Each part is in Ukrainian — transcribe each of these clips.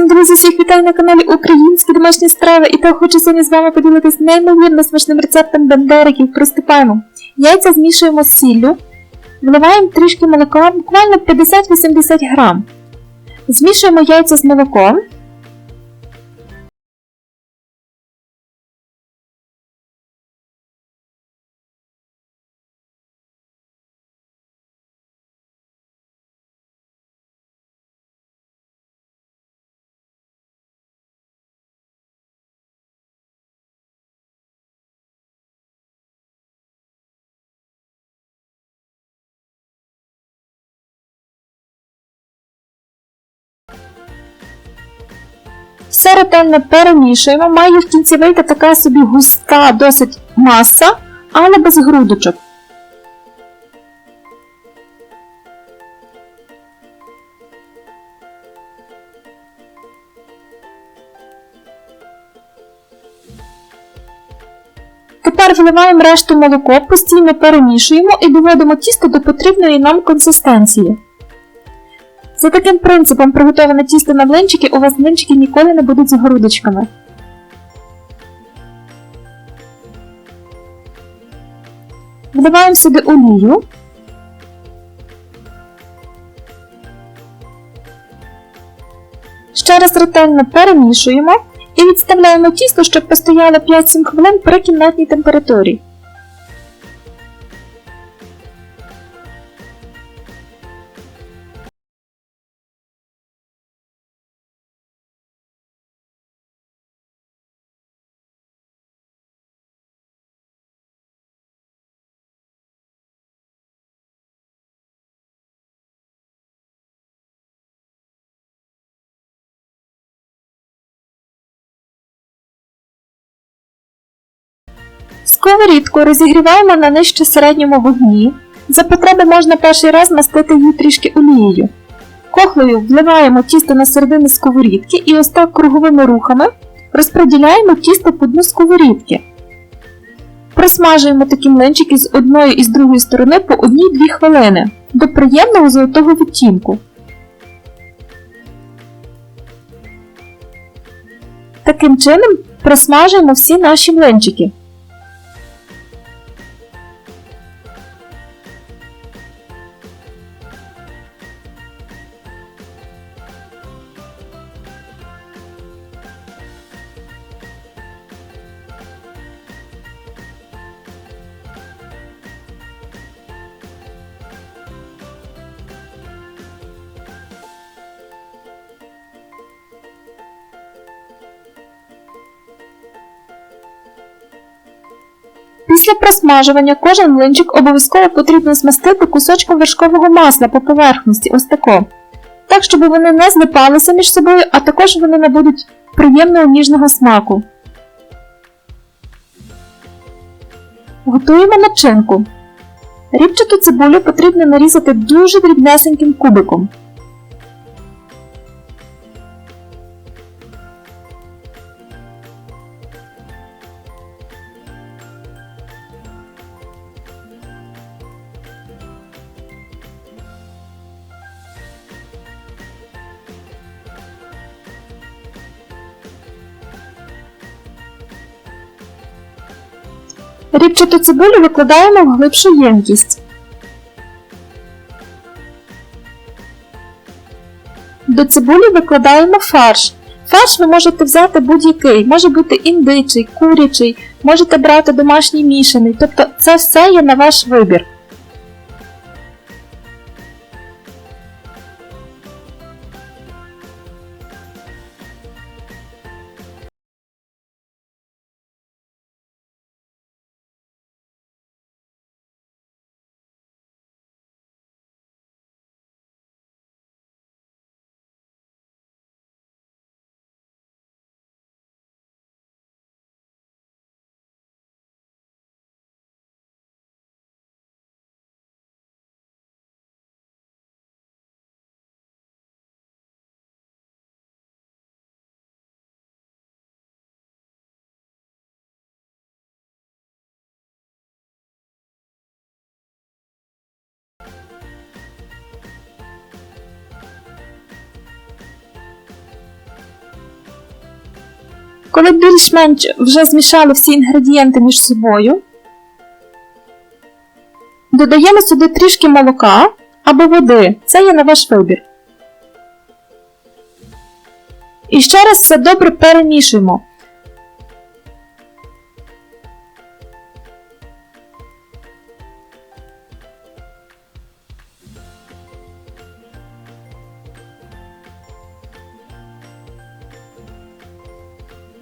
Усім друзі, всіх вітаю на каналі Українські домашні страви і так хочу сьогодні з вами поділитися неймовірно смачним рецептом бендериків. Приступаємо. Яйця змішуємо з сіллю, вливаємо трішки молока, буквально 50-80 грам. Змішуємо яйця з молоком. Все ретельно перемішуємо. Має в кінці вийти така собі густа, досить маса, але без грудочок. Тепер вливаємо решту молоко, постійно перемішуємо і доводимо тісто до потрібної нам консистенції. За таким принципом приготоване тісто на блинчики, у вас блинчики ніколи не будуть з грудочками. Вливаємо сюди олію. Ще раз ретельно перемішуємо і відставляємо тісто, щоб постояло 5-7 хвилин при кімнатній температурі. Сковорідку розігріваємо на нижче середньому вогні. За потреби можна перший раз мастити її трішки олією. Кохлею вливаємо тісто на середину сковорідки і ось так круговими рухами розподіляємо тісто по дну сковорідки. Просмажуємо такі млинчики з одної і з другої сторони по 1-2 хвилини до приємного золотого відтінку. Таким чином просмажуємо всі наші млинчики. Після просмажування кожен млинчик обов'язково потрібно змастити кусочком вершкового масла по поверхності, ось тако. Так, щоб вони не злипалися між собою, а також вони набудуть приємного ніжного смаку. Готуємо начинку. Рібчату цибулю потрібно нарізати дуже дрібнесеньким кубиком. Рібчату цибулю викладаємо в глибшу ємкість. До цибулі викладаємо фарш. Фарш ви можете взяти будь-який, може бути індичий, курячий, можете брати домашній мішаний, тобто це все є на ваш вибір. Коли більш-менш вже змішали всі інгредієнти між собою, додаємо сюди трішки молока або води. Це є на ваш вибір. І ще раз все добре перемішуємо.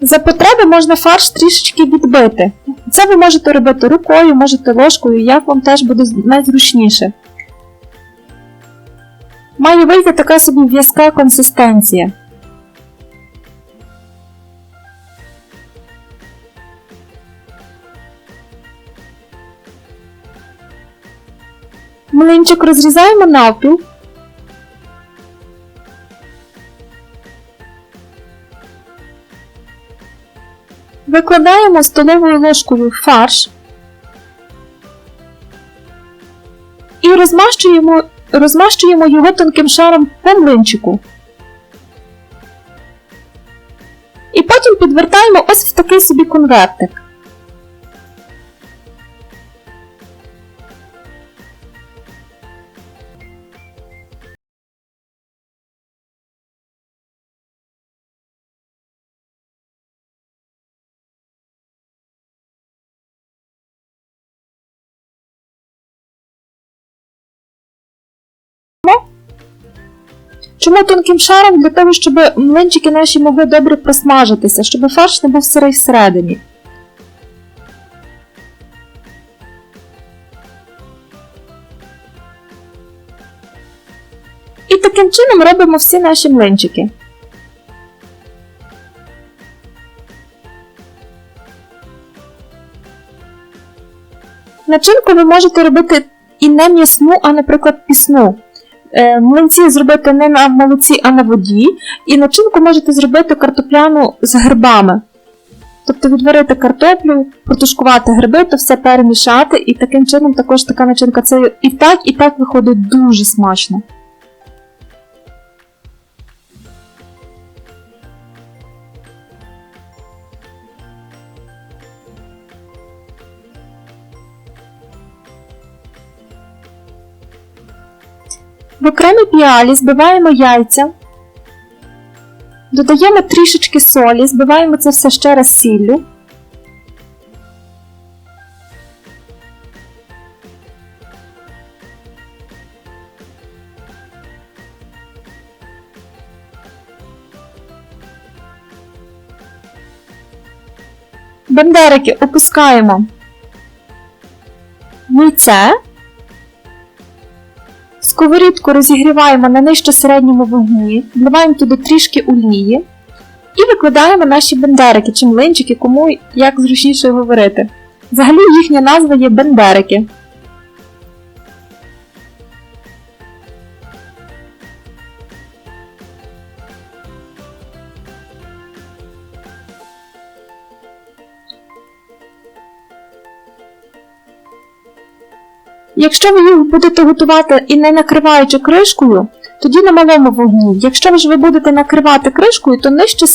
За потреби можна фарш трішечки відбити. Це ви можете робити рукою, можете ложкою, як вам теж буде найзручніше. Має вийти така собі в'язка консистенція. Млинчик розрізаємо навпіл. Викладаємо столовою ложкою фарш і розмащуємо, розмащуємо його тонким шаром по млинчику. І потім підвертаємо ось в такий собі конвертик. Чому тонким шаром? Для того, щоб млинчики наші могли добре просмажитися, щоб фарш не був сирий всередині. І таким чином робимо всі наші млинчики. Начинку ви можете робити і не м'ясну, а, наприклад, пісну. Е, Млинці зробити не на молоці, а на воді. І начинку можете зробити картопляну з грибами. Тобто відварити картоплю, протушкувати гриби, то все перемішати, і таким чином також така начинка це і так, і так виходить дуже смачно. В окремій піалі збиваємо яйця, додаємо трішечки солі, збиваємо це все ще раз сіллю. Бендерики опускаємо в яйце. Сковорідку розігріваємо на нижче середньому вогні, вливаємо туди трішки олії і викладаємо наші бендерики чи млинчики, кому як зручніше говорити. Взагалі їхня назва є бендерики. Якщо ви їх будете готувати і не накриваючи кришкою, тоді на малому вогні. Якщо ж ви будете накривати кришкою, то нижче